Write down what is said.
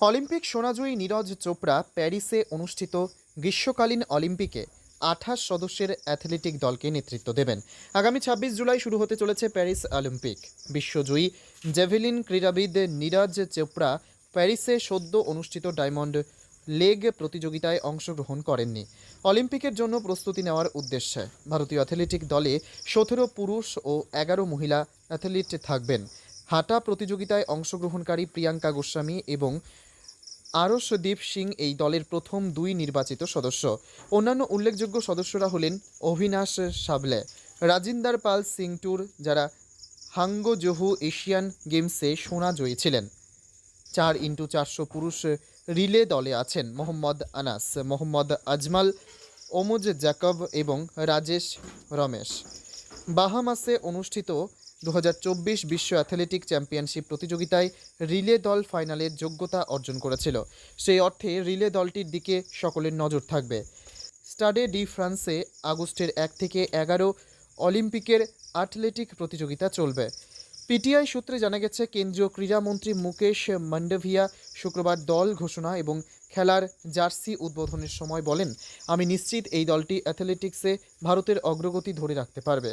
Olympic সোনাজয়ী Neeraj Chopra প্যারিসে অনুষ্ঠিত গ্রীষ্মকালীন অলিম্পিকে আঠাশ সদস্যের অ্যাথলেটিক দলকে নেতৃত্ব দেবেন। আগামী ছাব্বিশ জুলাই শুরু হতে চলেছে প্যারিস অলিম্পিক। বিশ্বজয়ী জেভেলিন ক্রীড়াবিদ নীরজ চোপড়া প্যারিসে সদ্য অনুষ্ঠিত ডায়মন্ড লেগ প্রতিযোগিতায় অংশগ্রহণ করেননি। অলিম্পিকের জন্য প্রস্তুতি নেওয়ার উদ্দেশ্যে ভারতীয় অ্যাথলেটিক দলে সতেরো পুরুষ ও এগারো মহিলা অ্যাথলিট থাকবেন। হাঁটা প্রতিযোগিতায় অংশগ্রহণকারী প্রিয়াঙ্কা গোস্বামী এবং আরশদীপ সিং এই দলের প্রথম দুই নির্বাচিত সদস্য। অন্যান্য উল্লেখযোগ্য সদস্যরা হলেন অভিনাশ সাবলে, রাজিন্দার পাল সিং টুর যারা হাঙ্গো জোহু এশিয়ান গেমসে সোনা জয়ী ছিলেন চার ইন্টু চারশো পুরুষ রিলে দলে আছেন মোহাম্মদ আনাস, মোহাম্মদ আজমাল, ওমুজ জ্যাকব এবং রাজেশ রমেশ। বাহামাসে অনুষ্ঠিত দু বিশ্ব অ্যাথলেটিক চ্যাম্পিয়নশিপ প্রতিযোগিতায় রিলে দল ফাইনালের যোগ্যতা অর্জন করেছিল। সেই অর্থে রিলে দলটির দিকে সকলের নজর থাকবে। স্টাডে ডি ফ্রান্সে আগস্টের এক থেকে এগারো অলিম্পিকের অ্যাথলেটিক প্রতিযোগিতা চলবে। পিটিআই সূত্রে জানা গেছে, কেন্দ্রীয় ক্রীড়ামন্ত্রী মুকেশ মান্ডভিয়া শুক্রবার দল ঘোষণা এবং খেলার জার্সি উদ্বোধনের সময় বলেন, আমি নিশ্চিত এই দলটি অ্যাথলেটিক্সে ভারতের অগ্রগতি ধরে রাখতে পারবে।